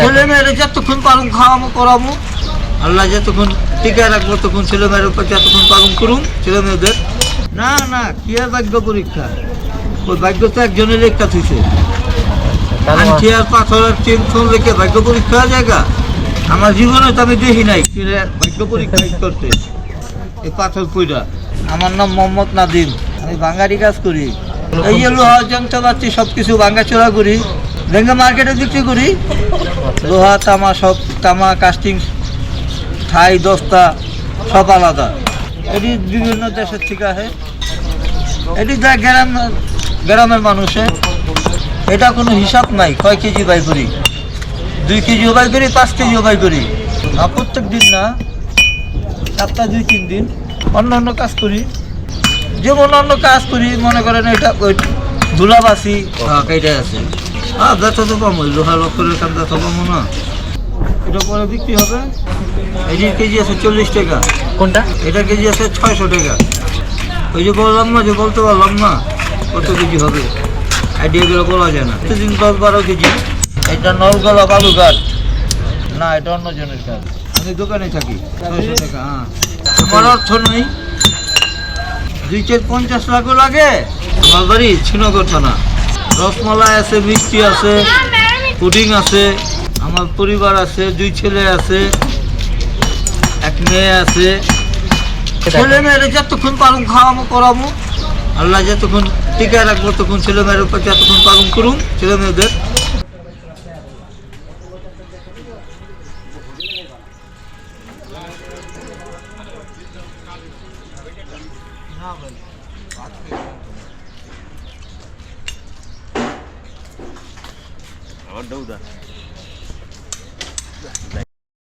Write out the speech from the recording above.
ছেলে মেয়েরা যতক্ষণ পারুম খাওয়ামো করামো আল্লাহ যতক্ষণ টিকে রাখব তখন ছেলে মেয়ের উপর যতক্ষণ পারুম করুম ছেলে মেয়েদের। না না কি আর ভাগ্য পরীক্ষা? ওই ভাগ্য তো একজনের লেখা থুইছে। আংটি আর পাথরের চেন ফোন রেখে ভাগ্য পরীক্ষা জায়গা? আমার জীবনে তো আমি দেখি নাই ভাগ্য পরীক্ষা করতে এই পাথর পইরা আমার নাম মোহাম্মদ নাদিম। আমি বাঙালি কাজ করি। এই লোহা যন্ত্র পাচ্ছি সব কিছু ভাঙ্গাচোরা করি। ভেঙ্গে মার্কেটে বিক্রি করি। লোহা, তামা সব, তামা কাস্টিং ঠাই, দস্তা, সব আলাদা। এটি বিভিন্ন দেশের থেকে আসে। এটি দেখ গ্রাম, গ্রামের মানুষে এটা কোনো হিসাব নাই, কয় কেজি বাই করি? দুই কেজিও বাই করি, পাঁচ কেজিও বাই করি। আর প্রত্যেক দিন না, সপ্তাহে দুই, তিন দিন অন্য অন্য কাজ করি। যেমন অন্য কাজ করি, মনে করেন এটা ধুলাবাসি এইটাই আছে। হ্যাঁ ব্যথা তো পাবো লোহা লক্ষরের কাজ ব্যথা পাবো না। এটা পরে বিক্রি হবে। এটির কেজি আছে চল্লিশ টাকা। কোনটা? এটা কেজি আছে ছয়শো টাকা। ওই যে বললাম না যে বলতে পারলাম না কত কেজি হবে? আইডিয়াগুলো বলা যায় না। প্রতিদিন দশ বারো কেজি। এটা নলগলা বালুঘাট না এটা অন্য জনের কাজ। আমি দোকানে থাকি ছয়শো টাকা হ্যাঁ আমার অর্থ নেই। দুই চার পঞ্চাশ লাখও লাগে। আমার বাড়ি শ্রীনগর থানা। রসমালাই আছে, মিষ্টি আছে, পুডিং আছে, আমার পরিবার আছে, দুই ছেলে আছে, এক মেয়ে আছে। ছেলে মেয়েরা যতক্ষণ পালন খাওয়ামো করামো আল্লাহ যতক্ষণ টিকে রাখব তখন ছেলে মেয়ের উপর যতক্ষণ পারুম করুম ছেলে মেয়েদের। আমার ডৌদা